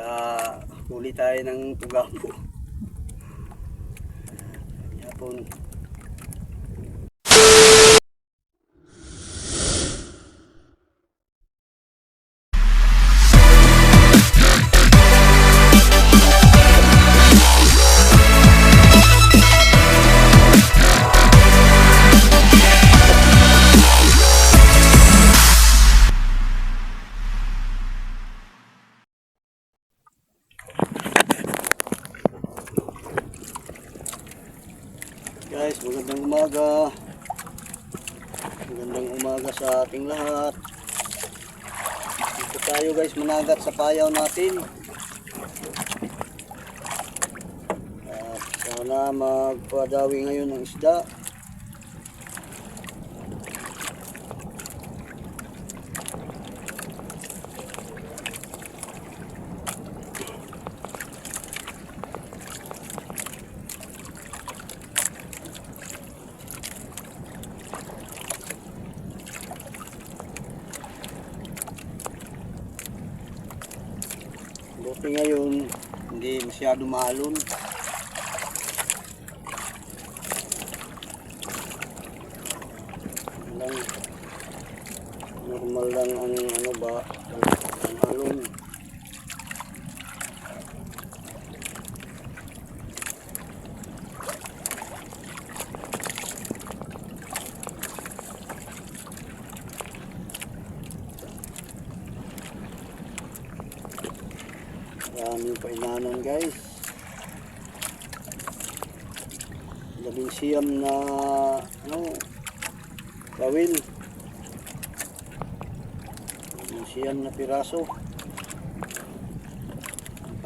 Nakahuli tayo ng tugapo. Yapon. Guys, magandang umaga. Magandang umaga sa ating lahat. Dito tayo guys, managat sa payaw natin. At sana magpadawi ngayon ng isda. Buti ngayon, hindi masyado maalon. Painanan guys. Labing siyam na ano, kawil. Labing siyam na piraso. Ang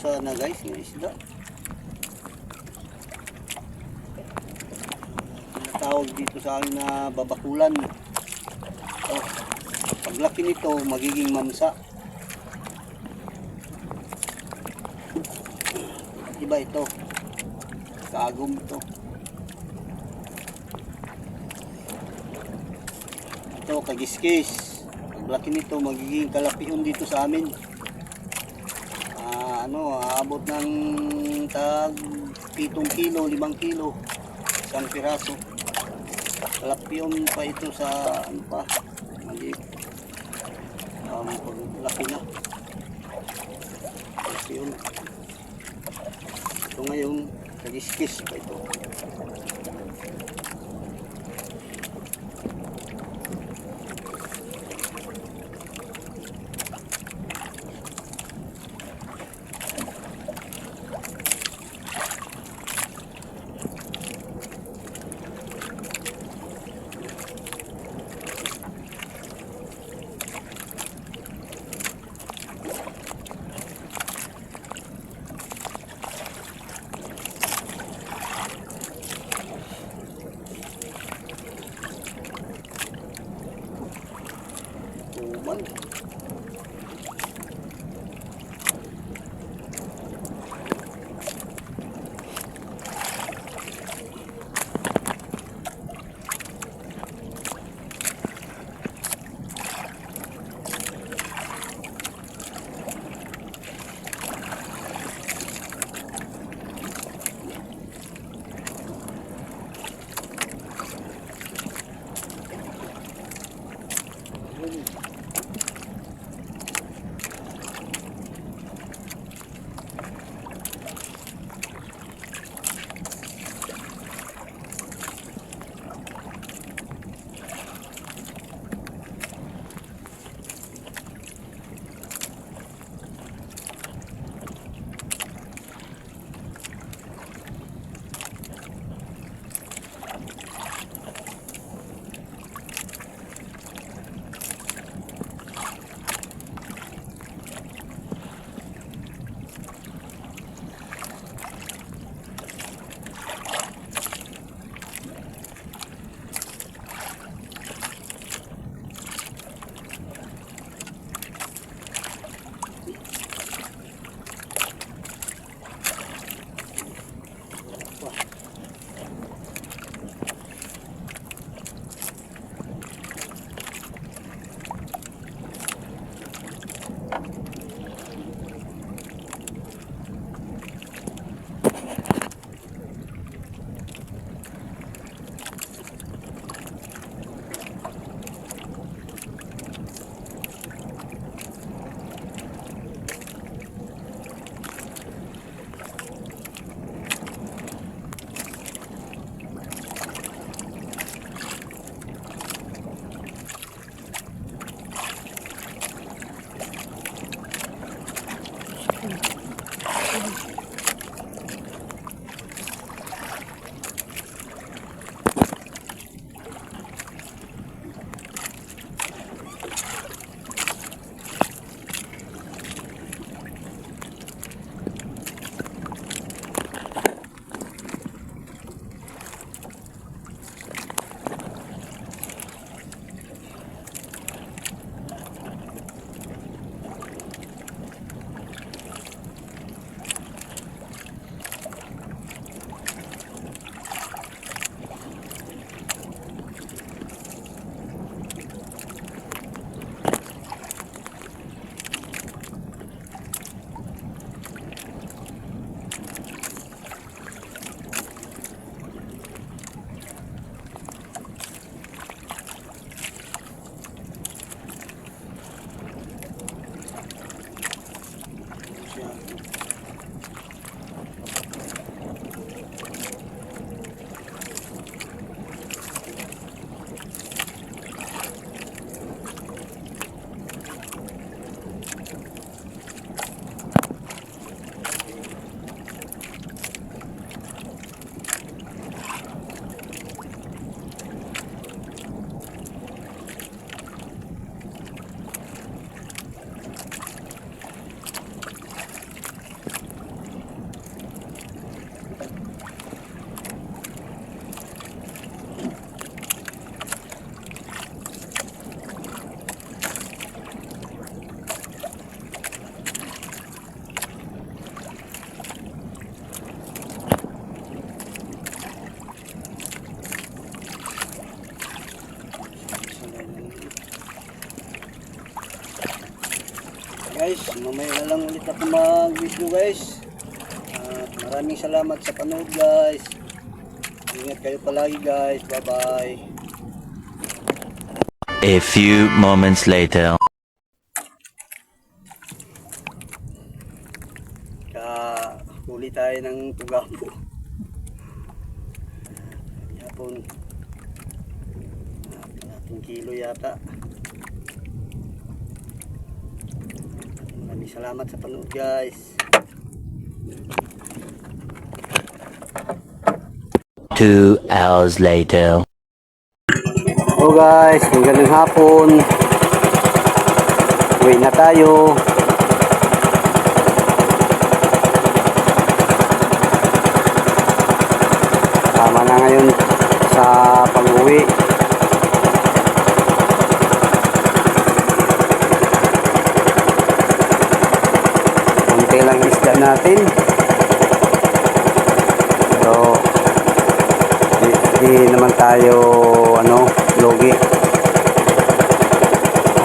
sana guys, yung isda. Tinatawag dito sa akin na babakulan. Oh, paglaki nito, magiging mamsa. Iba ito. Kagom ito. Ito, kagiskis. Paglaki nito, magiging kalapion dito sa amin. Ano, aabot ng tag 7 kilo, 5 kilo, isang piraso. Kalapyong pa ito sa ano pa, maliit. Um, paglaki na. Kalapyong. Ito ngayon, kagiskis pa ito. Mamaya na lang ulit ako mag-video guys. At maraming salamat sa panood guys. Ingat kayo palagi guys. Bye bye. A few moments later. Ka huli tayo ng tugamo. Yapon. Ating kilo yata. Salamat sa panood guys. Two hours later. Hello guys, magandang hapon. Uwi na tayo. Tama na ngayon sa pag-uwi. Kunti lang isda natin. Pero di, di naman tayo ano logi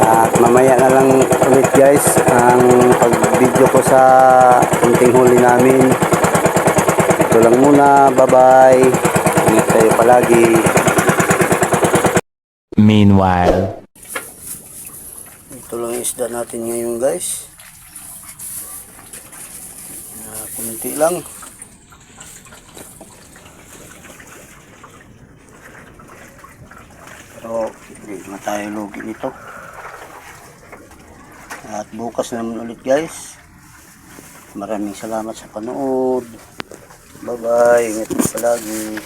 at mamaya na lang ulit guys ang pag video ko sa kunting huli namin. Ito lang muna. Bye bye ingat kayo palagi. Meanwhile. ito lang isda natin ngayon guys kunti lang. Pero hindi na tayo lugi nito. At bukas naman ulit guys. Maraming salamat sa panood. Bye bye ingat palagi